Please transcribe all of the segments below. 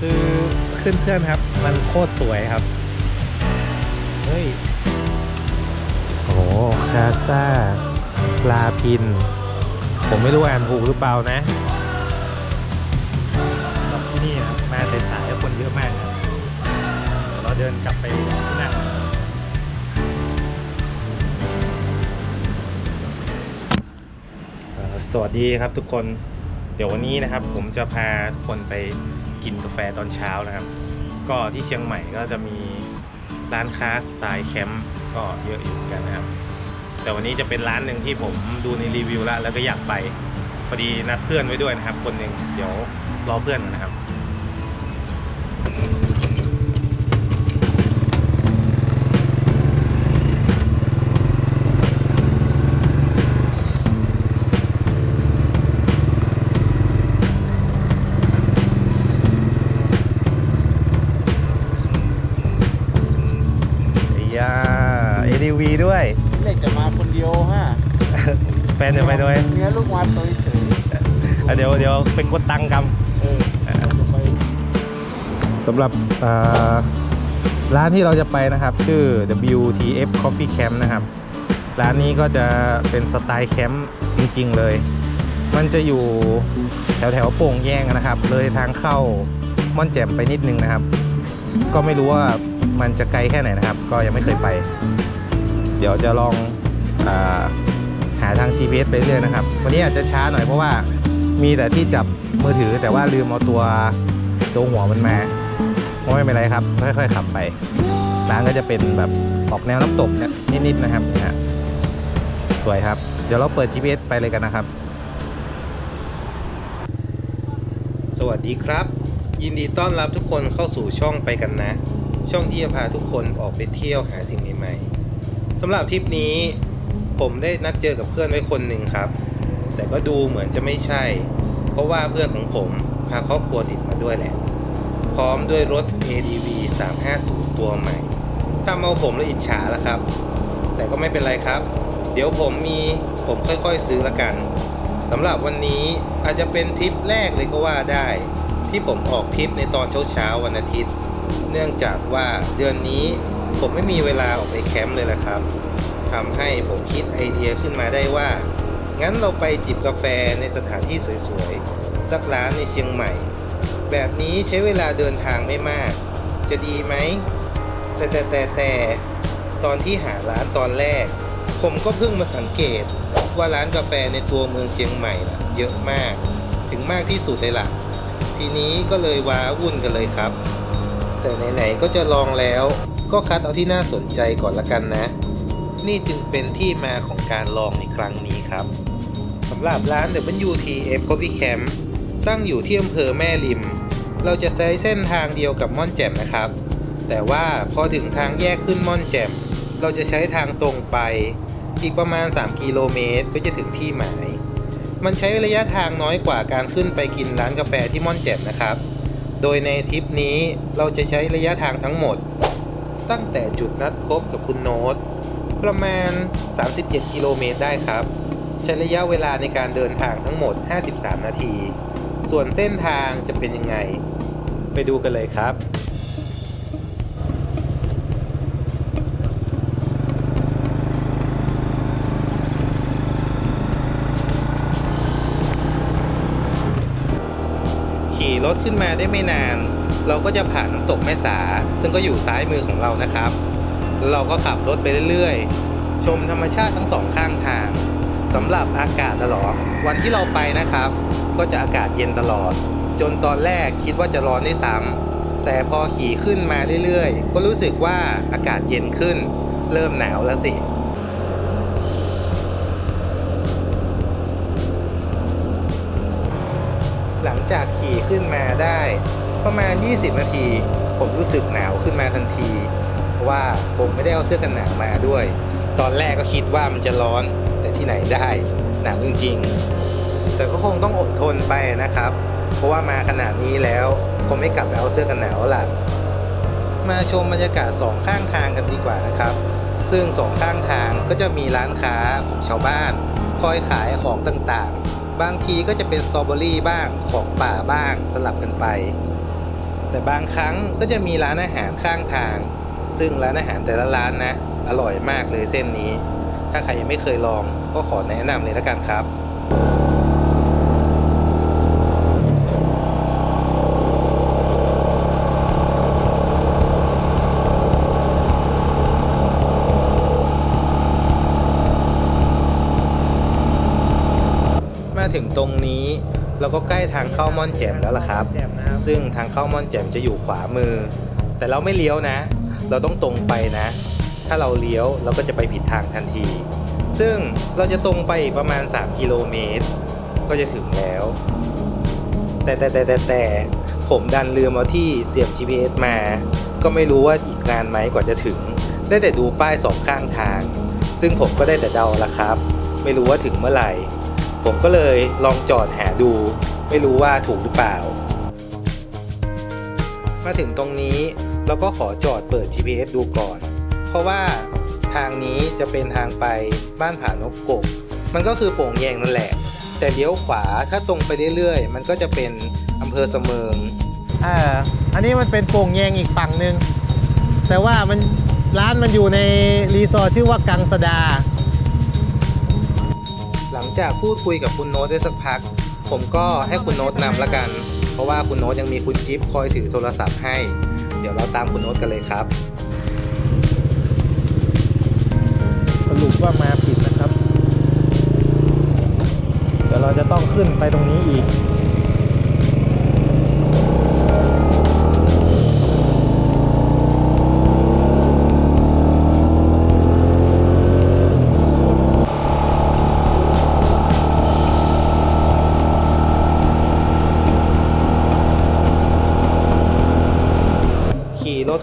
คือเพื่อนๆครับ มันโคตรสวยครับ เฮ้ย โอ้โหคาซาลาปิน ผมไม่รู้อ่านถูกหรือเปล่านะสำหรับที่นี่นะครับมาสายๆคนเยอะมากครับเดี๋ยวเราเดินกลับไปที่นั่นเอ่อสวัสดีครับทุกคน เดี๋ยววันนี้นะครับ ผมจะพาทุกคนไป กินกาแฟตอนเช้านะครับ ก็ที่เชียงใหม่ก็จะมีร้านค้าสไตล์แคมป์ก็เยอะอยู่กันนะครับ แต่วันนี้จะเป็นร้านหนึ่งที่ผมดูในรีวิวแล้วแล้วก็อยากไปพอดีนัดเพื่อนไว้ด้วยนะครับ คนหนึ่งเดี๋ยวรอเพื่อนก่อนนะครับ ยา ADV ด้วย เล็กจะมาคนเดียวฮะแฟนจะไปด้วย เนื้อลูกวัดตัวเฉยอะเดี๋ยวเดี๋ยวเป็นกดตังค์กันเออจะไปสำหรับอ่าร้านที่เราจะไปนะครับ ชื่อ WTF Coffee Camp นะครับ ร้านนี้ก็จะเป็นสไตล์แคมป์จริง ๆ เลย มันจะอยู่แถวแถวๆโป่งแย่งนะครับ เลยทางเข้าม่อนแจ่มไปนิดนึงนะครับ ก็ไม่รู้ว่า มันจะไกลแค่ไหนนะครับ ก็ยังไม่เคยไป เดี๋ยวจะลองอาหาทาง GPS ไปเรื่อยนะครับ วันนี้อาจจะช้าหน่อยเพราะว่ามีแต่ที่จับมือถือแต่ว่าลืมเอาตัวตัวหัวมันมาก็ไม่เป็นไรครับ ค่อยๆขับไปร้านก็จะเป็นแบบออกแนวน้ำตกนิดๆนะครับนะสวยครับ เดี๋ยวเราเปิด GPS ไปเลยกันนะครับ สวัสดีครับ ยินดีต้อนรับทุกคนเข้าสู่ช่องไปกันนะ ช่องที่จะพาทุกคนออกไปเที่ยวหาสิ่งใหม่ๆสำหรับทริปนี้ผมได้นัดเจอกับเพื่อนไว้คนหนึ่งครับ แต่ก็ดูเหมือนจะไม่ใช่ เพราะว่าเพื่อนของผมพาครอบครัวติดมาด้วยแหละ พร้อมด้วยรถ ADV 350 ตัวใหม่ทำเอาผมและอิจฉาแล้วครับ แต่ก็ไม่เป็นไรครับ เดี๋ยวผมมีผมค่อยๆซื้อละกันสำหรับวันนี้อาจจะเป็นทริปแรกเลยก็ว่าได้ ที่ผมออกทริปในตอนเช้าๆวันอาทิตย์ เนื่องจากว่าเดือนนี้ผมไม่มีเวลาออกไปแคมป์เลยละครับทำให้ผมคิดไอเดียขึ้นมาได้ว่า งั้นเราไปจิบกาแฟในสถานที่สวยๆ สักร้านในเชียงใหม่ แบบนี้ใช้เวลาเดินทางไม่มาก จะดีไหม แต่แต่แต่แต่ตอนที่หาร้านตอนแรก ผมก็เพิ่งมาสังเกตว่าร้านกาแฟในตัวเมืองเชียงใหม่ะเยอะมาก ถึงมากที่สุดเลยล่ะ ทีนี้ก็เลยว้าวุ่นกันเลยครับ แต่ไหนๆก็จะลองแล้ว ก็คัดเอาที่น่าสนใจก่อนละกันนะ นี่จึงเป็นที่มาของการลองในครั้งนี้ครับสำหรับร้าน WTF Coffee Camp ตั้งอยู่ที่อำเภอแม่ริม เราจะใช้เส้นทางเดียวกับม่อนแจ่มนะครับ แต่ว่าพอถึงทางแยกขึ้นม่อนแจ่ม เราจะใช้ทางตรงไป อีกประมาณ 3 กิโลเมตรก็จะถึงที่หมาย มันใช้ระยะทางน้อยกว่าการขึ้นไปกินร้านกาแฟที่ม่อนแจ่มนะครับ โดยในทริปนี้เราจะใช้ระยะทางทั้งหมด ตั้งแต่จุดนัดพบกับคุณโน้ต ประมาณ 37 กิโลเมตรได้ครับ ใช้ระยะเวลาในการเดินทางทั้งหมด 53 นาที ส่วนเส้นทางจะเป็นยังไง ไปดูกันเลยครับ รถขึ้นมาได้ไม่นาน เราก็จะผ่านน้ำตกแม่สา ซึ่งก็อยู่ซ้ายมือของเรานะครับ เราก็ขับรถไปเรื่อยๆ ชมธรรมชาติทั้งสองข้างทางสำหรับอากาศตลอดวันที่เราไปนะครับ ก็จะอากาศเย็นตลอด จนตอนแรกคิดว่าจะร้อนได้วยซ้ำแต่พอขี่ขึ้นมาเรื่อยๆ ก็รู้สึกว่าอากาศเย็นขึ้น เริ่มหนาวแล้วสิ จากขี่ขึ้นมาได้ประมาณ 20 นาที ผมรู้สึกหนาวขึ้นมาทันทีเพราะว่าผมไม่ได้เอาเสื้อกันหนาวมาด้วย ตอนแรกก็คิดว่ามันจะร้อนแต่ที่ไหนได้หนาวจริงๆ แต่ก็คงต้องอดทนไปนะครับ เพราะว่ามาขนาดนี้แล้วคงไม่กลับไปเอาเสื้อกันหนาวละมาชมบรรยากาศสองข้างทางกันดีกว่านะครับ ซึ่งสองข้างทางก็จะมีร้านค้าของชาวบ้าน คอยขายของต่างๆ บางทีก็จะเป็นสตรอเบอรี่บ้างของป่าบ้างสลับกันไป แต่บางครั้งก็จะมีร้านอาหารข้างทาง ซึ่งร้านอาหารแต่ละร้านนะ อร่อยมากเลยเส้นนี้ ถ้าใครยังไม่เคยลองก็ขอแนะนำเลยละกันครับ มาถึงตรงนี้เราก็ใกล้ทางเข้าม่อนแจ่มแล้วล่ะครับแจ่มนะครับ ซึ่งทางเข้าม่อนแจ่มจะอยู่ขวามือ แต่เราไม่เลี้ยวนะ เราต้องตรงไปนะ ถ้าเราเลี้ยวเราก็จะไปผิดทางทันที ซึ่งเราจะตรงไปอีกประมาณ 3 กิโลเมตร ก็จะถึงแล้ว แต่แต่แต่แต่แต่ผมดันลืมเอาที่เสียบ GPS มา ก็ไม่รู้ว่าอีกนานไหมกว่าจะถึง ได้แต่ดูป้ายสองข้างทาง ซึ่งผมก็ได้แต่เดาละครับ ไม่รู้ว่าถึงเมื่อไหร่ ผมก็เลยลองจอดหาดู ไม่รู้ว่าถูกหรือเปล่า มาถึงตรงนี้เราก็ขอจอดเปิด GPS ดูก่อน เพราะว่าทางนี้จะเป็นทางไปบ้านผานกกบ มันก็คือโป่งแยงนั่นแหละ แต่เลี้ยวขวาถ้าตรงไปเรื่อยๆ มันก็จะเป็นอำเภอเสมิงอ่าอันนี้มันเป็นโป่งแยงอีกฝั่งหนึ่งแต่ว่ามันร้านมันอยู่ในรีสอร์ทชื่อว่ากังสดา ลังจากพูดคุยกับคุณโน้ตได้สักพัก ผมก็ให้คุณโน้ตนำละกัน เพราะว่าคุณโน้ตยังมีคุณจิ๊บคอยถือโทรศัพท์ให้ เดี๋ยวเราตามคุณโน้ตกันเลยครับ สรุปว่ามาผิดนะครับ เดี๋ยวเราจะต้องขึ้นไปตรงนี้อีก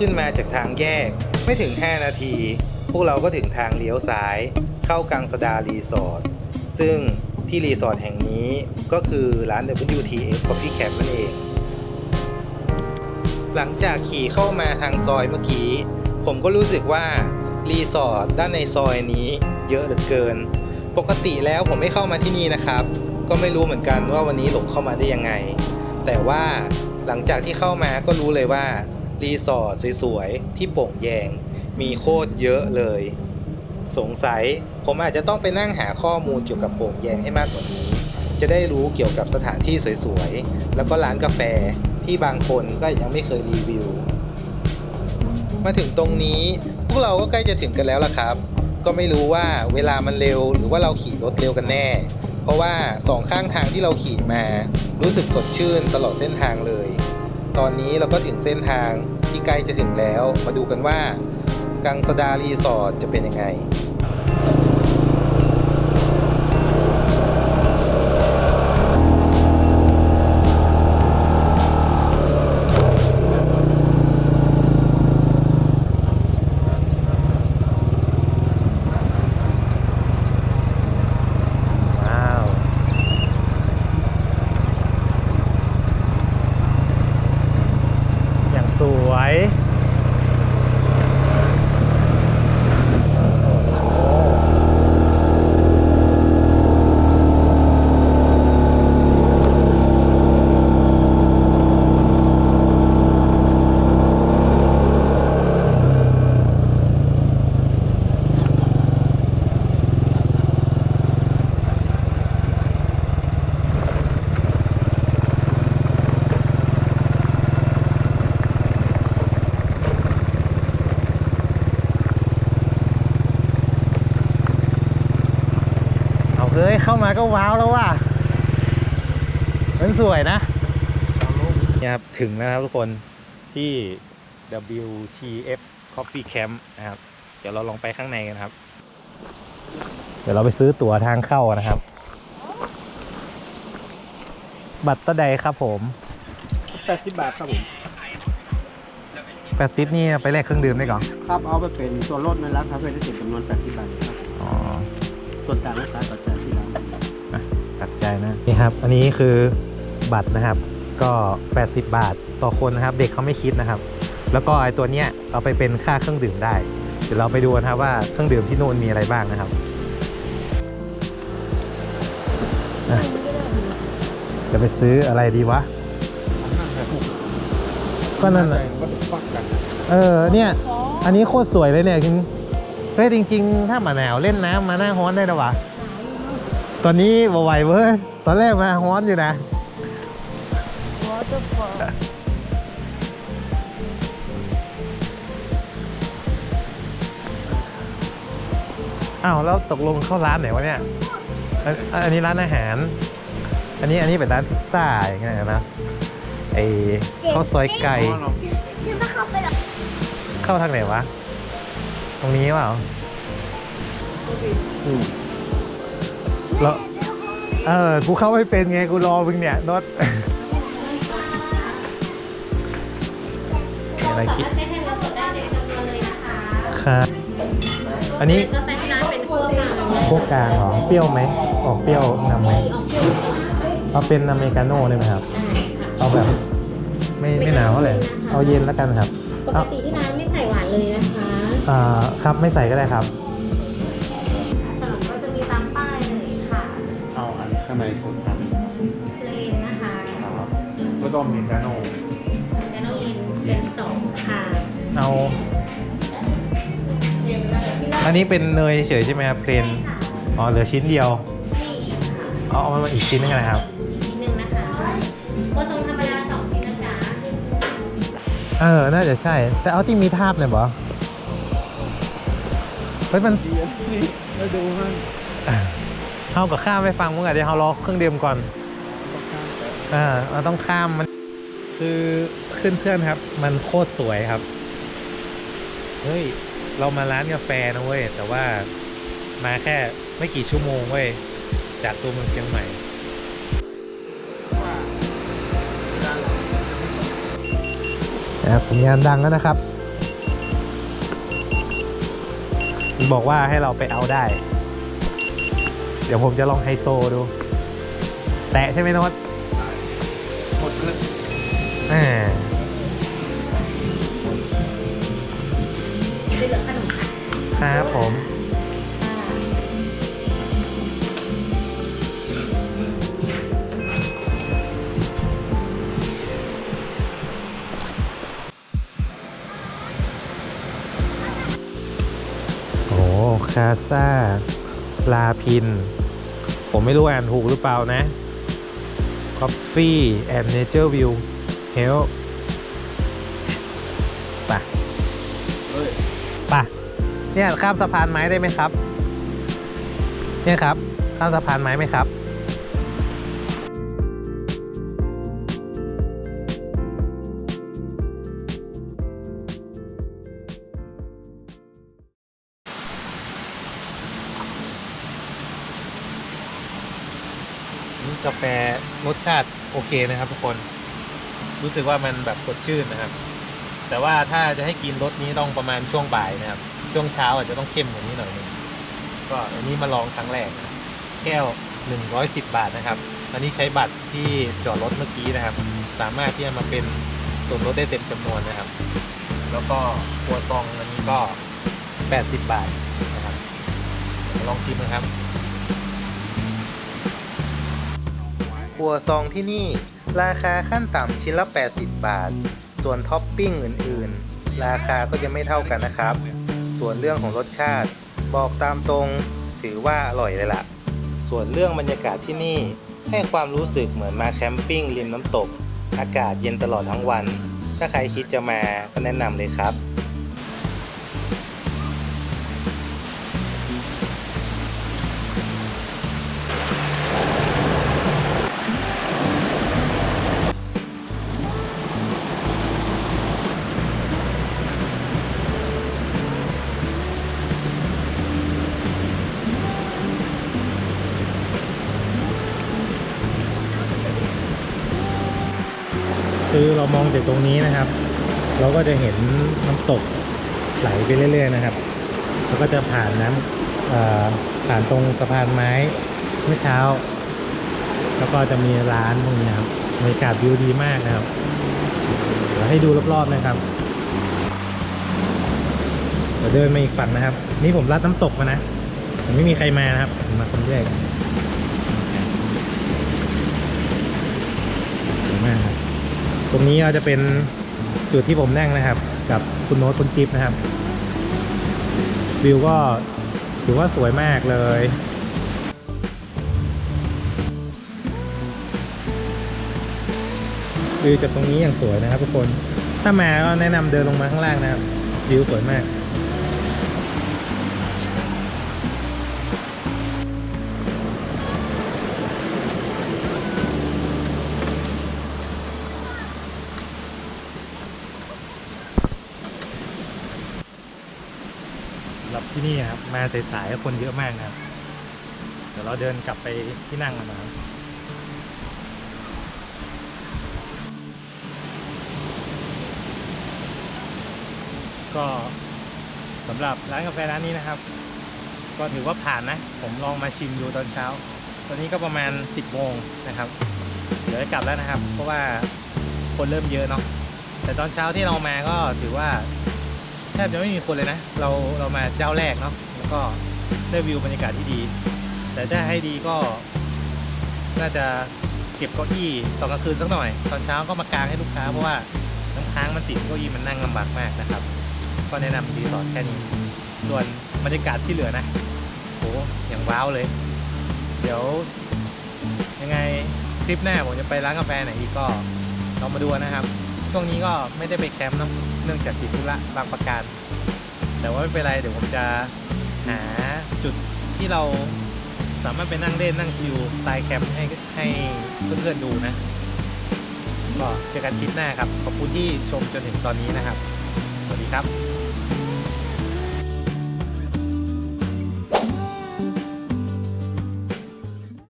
ขึ้นมาจากทางแยก ไม่ถึง 5 นาที พวกเราก็ถึงทางเลี้ยวซ้าย เข้ากังสดารีสอร์ทซึ่งที่รีสอร์ทแห่งนี้ก็คือร้าน WTF Coffee Cap นั่นเอง หลังจากขี่เข้ามาทางซอยเมื่อกี้ ผมก็รู้สึกว่ารีสอร์ทด้านในซอยนี้เยอะเหลือเกิน ปกติแล้วผมไม่เข้ามาที่นี่นะครับ ก็ไม่รู้เหมือนกันว่าวันนี้หลงเข้ามาได้ยังไง แต่ว่าหลังจากที่เข้ามาก็รู้เลยว่า รีสอร์ทสวยๆ ที่โป่งแยง มีโคตรเยอะเลย สงสัยผมอาจจะต้องไปนั่งหาข้อมูลเกี่ยวกับโป่งแยงให้มากกว่านี้ จะได้รู้เกี่ยวกับสถานที่สวยๆ แล้วก็ร้านกาแฟที่บางคนก็ยังไม่เคยรีวิว มาถึงตรงนี้ พวกเราก็ใกล้จะถึงกันแล้วล่ะครับ ก็ไม่รู้ว่าเวลามันเร็วหรือว่าเราขี่รถเร็วกันแน่ เพราะว่าสองข้างทางที่เราขี่มา รู้สึกสดชื่นตลอดเส้นทางเลย ตอนนี้เราก็ถึงเส้นทางที่ใกล้จะถึงแล้ว มาดูกันว่ากังสดารีสอร์ทจะเป็นยังไง เอาเฮ้ยเข้ามาก็ว้าวแล้วว่ะมันสวยนะเนี่ยครับถึงแล้วนะครับทุกคนที่ WTF Coffee Camp นะครับ เดี๋ยวเราลองไปข้างในกันครับ เดี๋ยวเราไปซื้อตั๋วทางเข้านะครับ บัตรตะใดครับผม80บาทครับผม80นี่ไปแลกเครื่องดื่มได้ก่อนครับเอาไปเป็นส่วนลดในร้านคาเฟ่ได้เก็บจำนวน80บาทครับอ๋อ ส่วนต่างราคาต่อจานที่ร้านตัดใจนะนี่ครับ อันนี้คือบัตรนะครับ ก็ 80 บาทต่อคนนะครับ เด็กเขาไม่คิดนะครับ แล้วก็ไอตัวเนี้ยเอาไปเป็นค่าเครื่องดื่มได้ เดี๋ยวเราไปดูกันครับว่าเครื่องดื่มที่นู่นมีอะไรบ้างนะครับอะจะไปซื้ออะไรดีวะก็นั่นแหละก็ฟักกันเออเนี่ย อันนี้โคตรสวยเลยเนี่ยจริง เฮ้ยจริง ๆ ถ้ามาหนาวเล่นน้ำมาหน้าฮ้อนได้นะวะตอนนี้บ่ไหวเว้ยตอนแรกมาฮ้อนอยู่นะอ้าวแล้วตกลงเข้าร้านไหนวะเนี่ยอันอันนี้ร้านอาหาร อันนี้อันนี้เป็นร้านพิซซ่าอย่างเงี้ยนะไอข้าวซอยไก่ฉันไม่เข้าไปหรอกเข้าทางไหนวะ ตรงนี้เปล่าอืมแล้วเออ กูเข้าไม่เป็นไง กูรอมึงเนี่ยนดมีอะไรคิดใช้แทนเงินสดได้ในจำนวนเลยนะคะครับอันนี้กาแฟที่ร้านเป็นคั่วกลางโคกกลางเหรอ เปรี้ยวไหม ออกเปรี้ยวนำไหมออกเปรี้ยวนิดๆเอาเป็นอเมริกาโน่ได้ไหมครับได้ค่ะเอาแบบ ไม่ไม่หนาวเท่าไหร่เอาเย็นแล้วกันครับ อ่าครับไม่ใส่ก็ได้ครับขนมก็จะมีตามป้ายเลยค่ะเอาอันข้างในสุดครับเพลนนะคะครับแล้วก็อเมริกาโน่แล้วน้องลินเป็นสองค่ะเอาอันนี้เป็นเนยเฉยๆใช่ไหมครับเพลนค่ะอ๋อเหลือชิ้นเดียวนี่ค่ะเอาเอามาอีกชิ้นนึงนะครับ อีกชิ้นหนึ่งนะคะโคทรงธรรมดาสองชิ้นนะจ๊ะ เออ น่าจะใช่ แต่เอาที่มีทาบหน่อยบอ เฮ้ยมันดีอันนี้แล้วดูมันเอากับข้ามไปฟังมึงอะเดี๋ยวเรารอเครื่องเดื่มก่อนอ่าเราต้องข้ามมัน คือเพื่อนๆครับ มันโคตรสวยครับ เฮ้ย เรามาร้านกาแฟนะเว้ย แต่ว่ามาแค่ไม่กี่ชั่วโมงเว้ย จากตัวเมืองเชียงใหม่ว่าด้านหลังอะสัญญาณดังแล้วนะครับ บอกว่าให้เราไปเอาได้ เดี๋ยวผมจะลองไฮโซดู แตะใช่ไหมโน้ตหมดเลยอ่าเหลือขนมค่ะครับผม คาซาลาพิน ผมไม่รู้อ่านถูกหรือเปล่านะ Coffee and Nature View Help ไปเฮ้ยไปเนี่ยข้ามสะพานไม้ได้ไหมครับ เนี่ยครับ ข้ามสะพานไม้ไหมครับ แฟรสชาติโอเคนะครับทุกคน รู้สึกว่ามันแบบสดชื่นนะครับ แต่ว่าถ้าจะให้กินรสนี้ต้องประมาณช่วงบ่ายนะครับ ช่วงเช้าอาจจะต้องเข้มกว่านี้หน่อยหนึงก็อันนี้มาลองครั้งแรกนะแก้ว 110 บาทนะครับ อันนี้ใช้บัตรที่จอดรถเมื่อกี้นะครับ สามารถที่จะมาเป็นส่วนลดได้เต็มจำนวนนะครับ แล้วก็ครัวซองอันนี้ก็ 80 บาทนะครับลองชิมนะครับ รัวซองที่นี่ ราคาขั้นต่ำชิ้นละ 80 บาท ส่วนท็อปปิ้งอื่นๆ ราคาก็จะไม่เท่ากันนะครับ ส่วนเรื่องของรสชาติ บอกตามตรงถือว่าอร่อยเลยล่ะ ส่วนเรื่องบรรยากาศที่นี่ ให้ความรู้สึกเหมือนมาแคมปิ้งริมน้ำตก อากาศเย็นตลอดทั้งวัน ถ้าใครคิดจะมาก็แนะนำเลยครับ เรามองจากตรงนี้นะครับ เราก็จะเห็นน้ำตกไหลไปเรื่อย ๆ นะครับแล้วก็จะผ่านน้ำผ่านตรงสะพานไม้เมื่อเช้า แล้วก็จะมีร้านพวกนี้ครับบรรยากาศวิวดีมากนะครับเดี๋ยวให้ดูรอบๆนะครับเดี๋ยวเดินมาอีกฝั่งนะครับ นี่ผมลัดน้ำตกมานะผมไม่มีใครมานะครับผมมาคนแรกสวยมากครับ ตรงนี้เราจะเป็นจุดที่ผมนั่งนะครับ กับคุณโน้ตคุณจิ๊บนะครับ วิวก็ถือว่าสวยมากเลยวิวจากตรงนี้อย่างสวยนะครับทุกคน ถ้ามาก็แนะนำเดินลงมาข้างล่างนะครับ วิวสวยมาก มาสายๆคนเยอะมากนะเดี๋ยวเราเดินกลับไปที่นั่งกันนะครับก็สำหรับร้านกาแฟร้านนี้นะครับ ก็ถือว่าผ่านนะ ผมลองมาชิมดูตอนเช้า ตอนนี้ก็ประมาณ 10โมงนะครับ เดี๋ยวจะกลับแล้วนะครับ เพราะว่าคนเริ่มเยอะเนาะแต่ตอนเช้าที่เรามาก็ถือว่าแทบจะไม่มีคนเลยนะ เราเรามาเจ้าแรกเนาะ ก็ได้วิวบรรยากาศที่ดี แต่ถ้าให้ดีก็ น่าจะเก็บเก้าอี้ตอนกลางคืนสักหน่อย ตอนเช้าก็มากางให้ลูกค้าเพราะว่าน้ำค้างมันติดเก้าอี้มันนั่งลำบากมากนะครับ ก็แนะนำรีสอร์ทแค่นี้ส่วนบรรยากาศที่เหลือนะโหอย่างว้าวเลย เดี๋ยว ยังไงทริปหน้าผมจะไปร้านกาแฟไหนอีกก็ลองมาดูนะครับ ช่วงนี้ก็ไม่ได้ไปแคมป์เนอะเนื่องจากติดธุระบางประการ แต่ว่าไม่เป็นไรเดี๋ยวผมจะาจุดที่เราสามารถไปนั่งเล่นนั่งชิลสไตล์แคมป์ให้ให้เพื่อนๆดูนะก็เจอกันคลิปหน้าครับ ขอบคุณที่ชมจนถึงตอนนี้นะครับ สวัสดีครับ